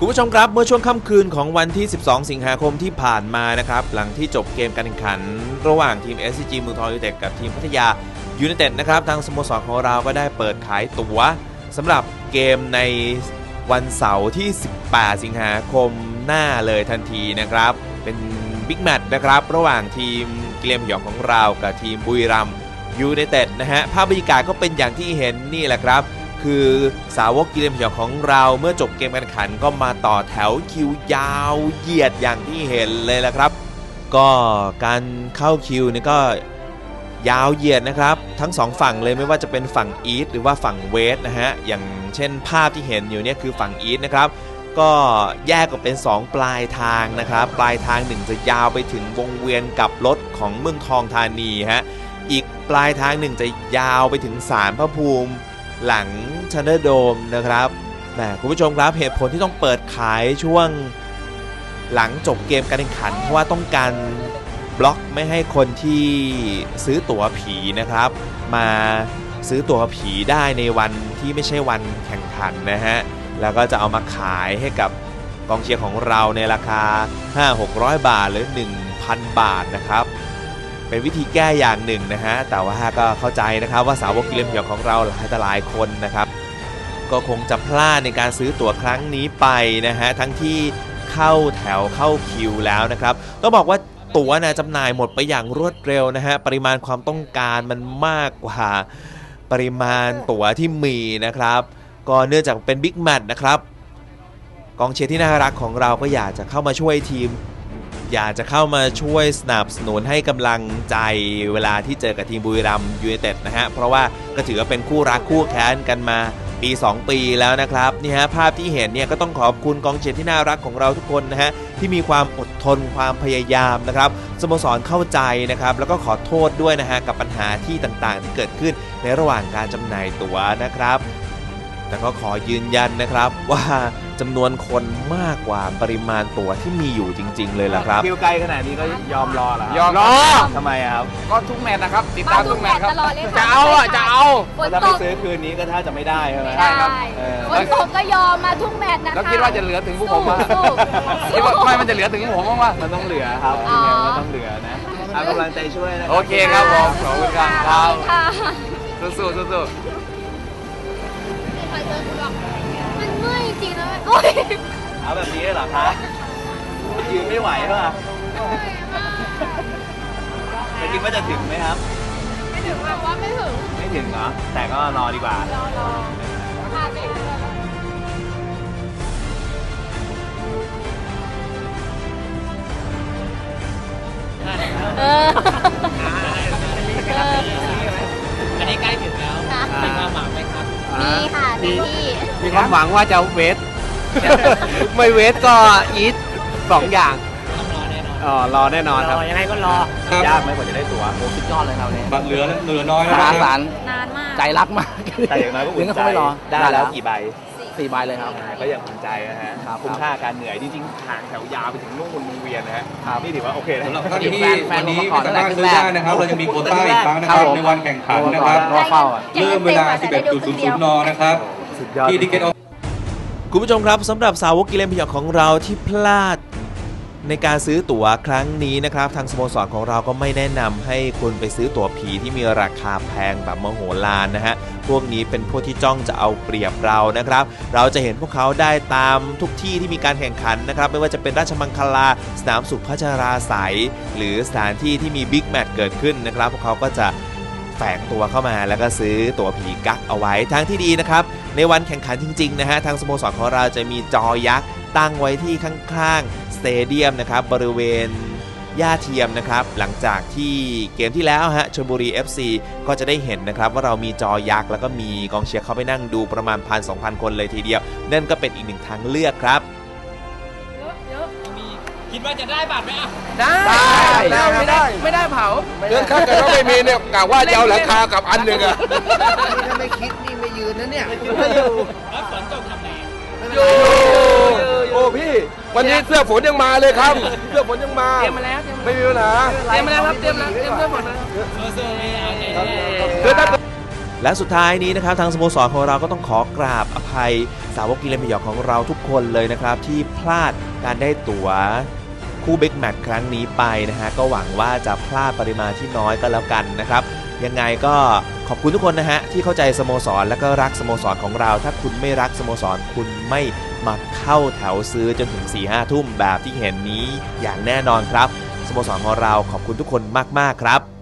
คุณผู้ชมครับเมื่อช่วงค่ำคืนของวันที่ 12 สิงหาคมที่ผ่านมานะครับ หลังที่จบเกมการแข่งขัน ระหว่างทีม SCG เมืองทองยูไนเต็ดกับทีมพัทยายูไนเต็ดนะครับ ทางสโมสรของเราก็ได้เปิดขายตั๋วสำหรับเกมในวันเสาร์ที่ 18 สิงหาคมหน้าเลยทันทีนะครับ เป็นบิ๊กแมตช์นะครับ ระหว่างทีมเกลียมหยองของเรากับทีมบุรีรัมย์ยูไนเต็ดนะฮะภาพบรรยากาศก็เป็นอย่างที่เห็นนี่แหละครับ คือสาวกกีฬาหยองของเราเมื่อจบเกมการขันก็มาต่อแถวคิวยาวเหยียดอย่างที่เห็นเลยละครับ ก็การเข้าคิวนี่ก็ยาวเหยียดนะครับ ทั้งสองฝั่งเลยไม่ว่าจะเป็นฝั่งอีสหรือว่าฝั่งเวสนะฮะอย่างเช่นภาพที่เห็นอยู่เนี่ยคือฝั่งอีสนะครับก็แยกออกเป็น 2 ปลายทางนะครับ ปลายทางหนึ่งจะยาวไปถึงวงเวียนกับรถของเมืองทองธานีฮะอีกปลายทางหนึ่งจะยาวไปถึงศาลพระภูมิ หลังชันเดอร์โดมนะครับแหมคุณผู้ชมครับเหตุผลที่ต้องเปิดขายช่วงหลังจบเกมการแข่งขัน เพราะว่าต้องการบล็อกไม่ให้คนที่ซื้อตั๋วผีนะครับ มาซื้อตั๋วผีได้ในวันที่ไม่ใช่วันแข่งขันนะฮะ แล้วก็จะเอามาขายให้กับกองเชียร์ของเราในราคา 5-600 บาทหรือ 1,000 บาทนะครับ เป็นวิธีแก้อย่างหนึ่งนะฮะแต่ว่าก็เข้าใจนะครับว่าสาวกกิเลนหยองของเราหลายต่หลายคนนะครับ ก็คงจะพลาดในการซื้อตั๋วครั้งนี้ไปนะฮะทั้งที่เข้าแถวเข้าคิวแล้วนะครับต้องบอกว่าตั๋วนะจำหน่ายหมดไปอย่างรวดเร็วนะฮะปริมาณความต้องการมันมากกว่าปริมาณตั๋วที่มีนะครับก็เนื่องจากเป็นบิ๊กแมตช์นะครับกองเชียร์ที่น่ารักของเราก็อยากจะเข้ามาช่วยทีม อยากจะเข้ามาช่วยสนับสนุนให้กำลังใจเวลาที่เจอกับทีมบุรีรัมยูไนเต็ดนะฮะ เพราะว่าก็ถือว่าเป็นคู่รักคู่แค้นกันมาปี 2 ปีแล้วนะครับนี่ฮะภาพที่เห็นเนี่ยก็ต้องขอบคุณกองเชียร์ที่น่ารักของเราทุกคนนะฮะที่มีความอดทนความพยายามนะครับสโมสรเข้าใจนะครับแล้วก็ขอโทษด้วยนะฮะกับปัญหาที่ต่างๆ ที่เกิดขึ้นในระหว่างการจำหน่ายตั๋วนะครับ แต่ก็ขอยืนยันนะครับว่าจำนวนคนมากกว่าปริมาณตั๋วที่มีอยู่จริง ๆ เลยล่ะครับ คิวไกลขนาดนี้ก็ยอมรอเหรอครับยอมรรออทำไมอะครับก็ทุกแมตช์นะครับ ติดตามทุกแมตช์ครับตลอดเลยจะเอาอะ จะเอา ฝนถ้าตไม่กซื้อคืนนี้ก็ถ้าจะไม่ได้ใช่ไหมไม่ใช่ได้ครับ เออ ฝนตกก็ยอมมาทุกแมตช์นะคะแล้วคิดว่าจะเหลือถึงพวกผมว่าสู้ๆคิดว่าไม่มันจะเหลือถึงพวกผมบ้างว่ามันต้องเหลือครับอ๋อยังไงมันต้องเหลือนะเอากำลังใจช่วยนะโอเคครับผมขอบคุณครับคขรัอบบคุณค่ะ สู้ๆสู้มั เอาแบบนี้เลยเหรอคะยืนไม่ไหวเหรอไม่คิดว่าจะถึงไหมครับ ไม่ถึงแบบว่าไม่ถึง ไม่ถึงเหรอ แต่ก็รอดีกว่า รอรอพาไปเรื่อยเอออันนี้ใกล้ถึงแล้วค่ะมีความหวังไหมครับ มีค่ะเต็มที่ มีความหวังว่าจะเวท ไม่เวทก็อีทสองอย่างต้องรอแน่นอนอ๋อรอแน่นอนครับ รอยังไงก็รอยากไหมกว่าจะได้ตั๋วโอ้สุดยอดเลยเราเนี่ยบัตรเหลือเหลือน้อยแล้วมนะหาครับศาลนานมาก ใจรักมากแต่อย่างน้อยก็อุ่นถึงใจก็ไม่รอได้แล้วกี่ใบสี่ใบเลยครับ ก็ยังภูมิใจนะฮะครับคุ้มค่าการเหนื่อยจริงๆห่างแถวยาวไปถึงนู่นวงเวียนนะฮะครับนี่ถือว่าโอเคนะ สำหรับท่านนี่ที่แฟนแฟนวันนี้ผมมาก่ไม่อนสามารถซื้อได้นะครับ เรายังมีโควต้าอีกครั้งนะครับ ในวันแข่งขันนะครับ รอเข้าอะ เริ่มเวลา 11.00 น นะครับสุดยอดที่ Ticket of คุณผู้ชมครับสำหรับสาวกกิเลนพยองของเราที่พลาดในการซื้อตั๋วครั้งนี้นะครับ ทางสโมสรของเราก็ไม่แนะนำให้คุณไปซื้อตั๋วผีที่มีราคาแพงแบบมโหฬารนะฮะพวกนี้เป็นพวกที่จ้องจะเอาเปรียบเรานะครับ เราจะเห็นพวกเขาได้ตามทุกที่ที่มีการแข่งขันนะครับ ไม่ว่าจะเป็นราชมังคลาสนามสุขพัชราไสยหรือสถานที่ที่มีบิ๊กแมตช์เกิดขึ้นนะครับ พวกเขาก็จะ แฝงตัวเข้ามาแล้วก็ซื้อตั๋วผีกักเอาไว้ทางที่ดีนะครับ ในวันแข่งขันจริง ๆ นะฮะ ทางสโมสรของเราจะมีจอยักษ์ตั้งไว้ที่ข้างๆสเตเดียมนะครับ บริเวณหญ้าเทียมนะครับ หลังจากที่เกมที่แล้วฮะชลบุรี FC ก็จะได้เห็นนะครับ ว่าเรามีจอยักษ์แล้วก็มีกองเชียร์เข้าไปนั่งดูประมาณ1,000-2,000คนเลยทีเดียว นั่นก็เป็นอีกหนึ่งทางเลือกครับ คิดว่าจะได้บัตรไหมอะๆได้ได้ไม่ได้ ไม่ได้เผาเรื่องถ้าเกิดว่าไม่มีเนี่ยกะว่าจะเอาหลังคากับอันหนึ่งอะถ้าไม่คิดนี่ไม่ยืนนะเนี่ยแล้วฝนตกทำไงโอ้โอ้พี่ วันนี้เสื้อฝนยังมาเลยครับ เสื้อฝนยังมาเตรียมมาแล้วเตรียมมาไม่มีปัญหาเตรียมมาแล้วครับเตรียมแล้วเตรียมเสื้อหมดแล้วสู้ๆไม่เอาใจแน่คือถ้าเกิดและสุดท้ายนี้นะครับทางสโมสรของเราก็ต้องขอกราบอภัย สาวกกีฬาพยองของเราทุกคนเลยนะครับ ที่พลาดการได้ตั๋ว คู่บิ๊กแมตช์ครั้งนี้ไปนะฮะก็หวังว่าจะพลาดปริมาณที่น้อยก็แล้วกันนะครับยังไงก็ขอบคุณทุกคนนะฮะที่เข้าใจสโมสรและก็รักสโมสรของเรา ถ้าคุณไม่รักสโมสรคุณไม่มาเข้าแถวซื้อจนถึง4ี่ห้าทุ่มแบบที่เห็นนี้อย่างแน่นอนครับ สโมสรของเราขอบคุณทุกคนมากๆครับ